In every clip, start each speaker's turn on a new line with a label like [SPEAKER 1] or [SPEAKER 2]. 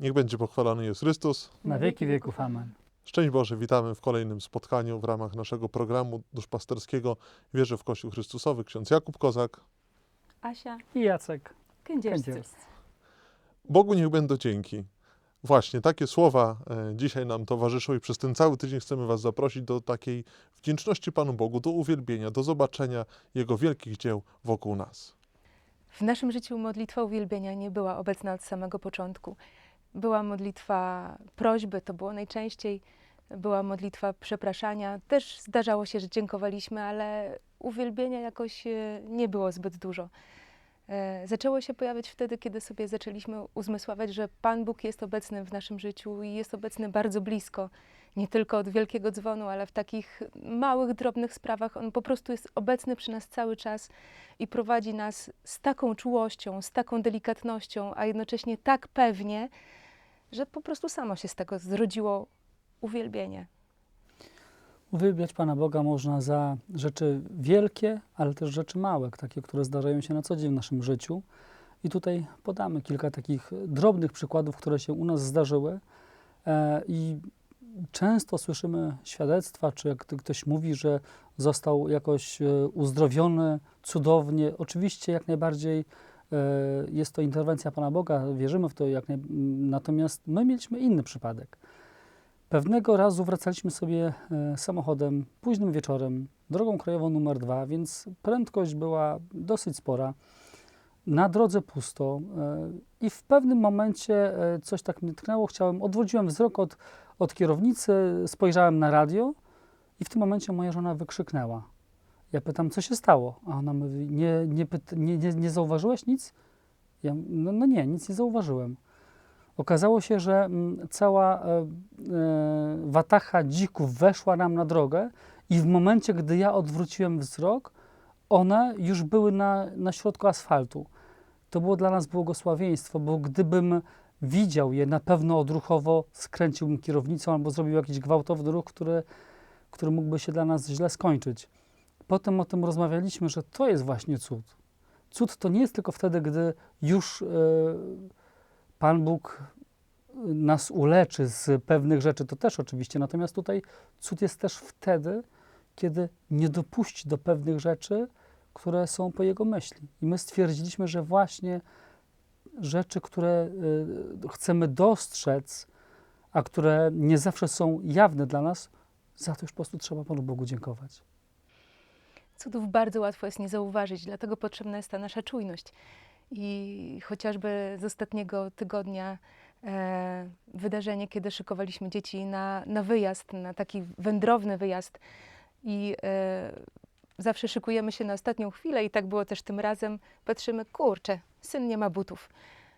[SPEAKER 1] Niech będzie pochwalony jest Chrystus.
[SPEAKER 2] Na wieki wieków. Amen.
[SPEAKER 1] Szczęść Boże, witamy w kolejnym spotkaniu w ramach naszego programu duszpasterskiego Wierzę w Kościół Chrystusowy. Ksiądz Jakub Kozak.
[SPEAKER 3] Asia
[SPEAKER 2] I Jacek
[SPEAKER 3] Kędzierscy.
[SPEAKER 2] Kędzierscy.
[SPEAKER 1] Bogu niech będą dzięki. Właśnie takie słowa e, dzisiaj nam towarzyszą i przez ten cały tydzień chcemy Was zaprosić do takiej wdzięczności Panu Bogu, do uwielbienia, do zobaczenia Jego wielkich dzieł wokół nas.
[SPEAKER 3] W naszym życiu modlitwa uwielbienia nie była obecna od samego początku. Była modlitwa prośby, to było najczęściej. Była modlitwa przepraszania. Też zdarzało się, że dziękowaliśmy, ale uwielbienia jakoś e, nie było zbyt dużo. E, Zaczęło się pojawiać wtedy, kiedy sobie zaczęliśmy uzmysławiać, że Pan Bóg jest obecny w naszym życiu i jest obecny bardzo blisko. Nie tylko od wielkiego dzwonu, ale w takich małych, drobnych sprawach. On po prostu jest obecny przy nas cały czas i prowadzi nas z taką czułością, z taką delikatnością, a jednocześnie tak pewnie, że po prostu samo się z tego zrodziło uwielbienie.
[SPEAKER 2] Uwielbiać Pana Boga można za rzeczy wielkie, ale też rzeczy małe, takie, które zdarzają się na co dzień w naszym życiu. I tutaj podamy kilka takich drobnych przykładów, które się u nas zdarzyły. E, I często słyszymy świadectwa, czy jak ktoś mówi, że został jakoś e, uzdrowiony cudownie. Oczywiście jak najbardziej jest to interwencja Pana Boga, wierzymy w to, jak naj... natomiast my mieliśmy inny przypadek. Pewnego razu wracaliśmy sobie e, samochodem późnym wieczorem, drogą krajową numer dwa, więc prędkość była dosyć spora. Na drodze pusto e, i w pewnym momencie e, coś tak mnie tknęło. Chciałem, odwróciłem wzrok od, od kierownicy, spojrzałem na radio i w tym momencie moja żona wykrzyknęła. Ja pytam, co się stało? A ona mówi, nie, nie, nie, nie, nie zauważyłeś nic? Ja, no, no nie, nic nie zauważyłem. Okazało się, że mm, cała e, e, watacha dzików weszła nam na drogę i w momencie, gdy ja odwróciłem wzrok, one już były na, na środku asfaltu. To było dla nas błogosławieństwo, bo gdybym widział je, na pewno odruchowo skręciłbym kierownicą albo zrobił jakiś gwałtowny ruch, który, który mógłby się dla nas źle skończyć. Potem o tym rozmawialiśmy, że to jest właśnie cud. Cud to nie jest tylko wtedy, gdy już e, Pan Bóg nas uleczy z pewnych rzeczy, to też oczywiście. Natomiast tutaj cud jest też wtedy, kiedy nie dopuści do pewnych rzeczy, które są po Jego myśli. I my stwierdziliśmy, że właśnie rzeczy, które y, chcemy dostrzec, a które nie zawsze są jawne dla nas, za to już po prostu trzeba Panu Bogu dziękować.
[SPEAKER 3] Cudów bardzo łatwo jest nie zauważyć, dlatego potrzebna jest ta nasza czujność. I chociażby z ostatniego tygodnia e, wydarzenie, kiedy szykowaliśmy dzieci na, na wyjazd, na taki wędrowny wyjazd i e, zawsze szykujemy się na ostatnią chwilę i tak było też tym razem. Patrzymy, kurczę, syn nie ma butów.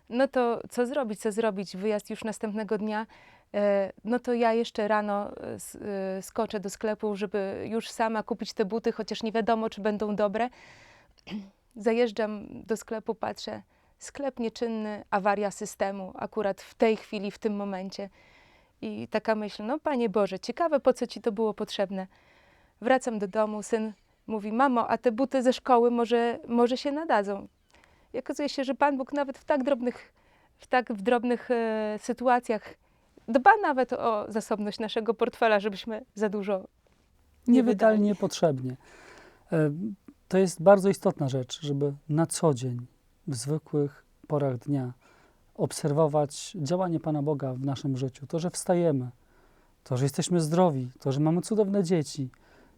[SPEAKER 3] No to co zrobić, co zrobić? Wyjazd już następnego dnia. E, no to ja jeszcze rano e, e, skoczę do sklepu, żeby już sama kupić te buty, chociaż nie wiadomo, czy będą dobre. Zajeżdżam do sklepu, patrzę, sklep nieczynny, awaria systemu, akurat w tej chwili, w tym momencie. I taka myśl, no Panie Boże, ciekawe, po co Ci to było potrzebne. Wracam do domu, syn mówi, mamo, a te buty ze szkoły może, może się nadadzą. I okazuje się, że Pan Bóg nawet w tak drobnych, w tak w drobnych e, sytuacjach dba nawet o zasobność naszego portfela, żebyśmy za dużo nie wydali.
[SPEAKER 2] niepotrzebnie. E, To jest bardzo istotna rzecz, żeby na co dzień, w zwykłych porach dnia, obserwować działanie Pana Boga w naszym życiu. To, że wstajemy, to, że jesteśmy zdrowi, to, że mamy cudowne dzieci,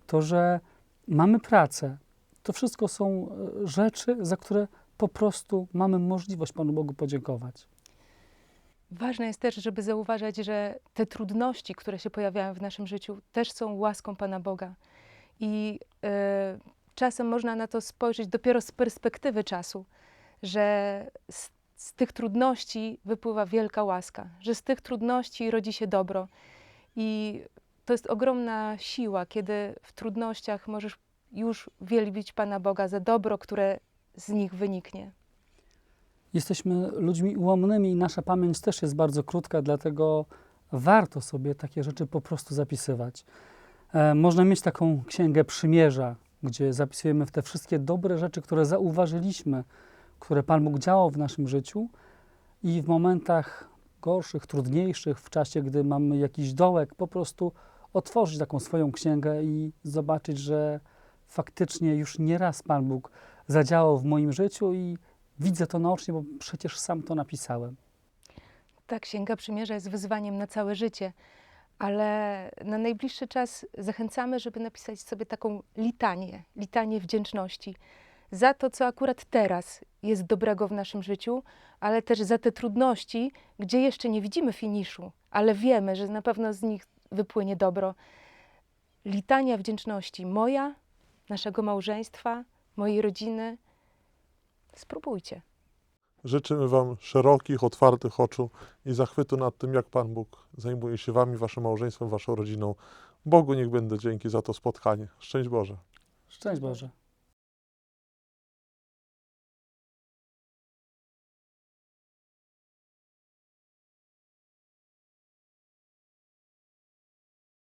[SPEAKER 2] to, że mamy pracę. To wszystko są e, rzeczy, za które po prostu mamy możliwość Panu Bogu podziękować.
[SPEAKER 3] Ważne jest też, żeby zauważać, że te trudności, które się pojawiają w naszym życiu, też są łaską Pana Boga. I e, czasem można na to spojrzeć dopiero z perspektywy czasu, że z, z tych trudności wypływa wielka łaska, że z tych trudności rodzi się dobro. I to jest ogromna siła, kiedy w trudnościach możesz już wielbić Pana Boga za dobro, które z nich wyniknie.
[SPEAKER 2] Jesteśmy ludźmi ułomnymi i nasza pamięć też jest bardzo krótka, dlatego warto sobie takie rzeczy po prostu zapisywać. E, można mieć taką księgę przymierza, gdzie zapisujemy te wszystkie dobre rzeczy, które zauważyliśmy, które Pan Bóg działał w naszym życiu i w momentach gorszych, trudniejszych, w czasie, gdy mamy jakiś dołek, po prostu otworzyć taką swoją księgę i zobaczyć, że faktycznie już nieraz Pan Bóg zadziałał w moim życiu i widzę to naocznie, bo przecież sam to napisałem.
[SPEAKER 3] Ta Księga Przymierza jest wyzwaniem na całe życie, ale na najbliższy czas zachęcamy, żeby napisać sobie taką litanię, litanię wdzięczności za to, co akurat teraz jest dobrego w naszym życiu, ale też za te trudności, gdzie jeszcze nie widzimy finiszu, ale wiemy, że na pewno z nich wypłynie dobro. Litania wdzięczności moja, naszego małżeństwa, mojej rodziny. Spróbujcie.
[SPEAKER 1] Życzymy Wam szerokich, otwartych oczu i zachwytu nad tym, jak Pan Bóg zajmuje się Wami, Waszym małżeństwem, Waszą rodziną. Bogu niech będę dzięki za to spotkanie. Szczęść Boże.
[SPEAKER 2] Szczęść Boże.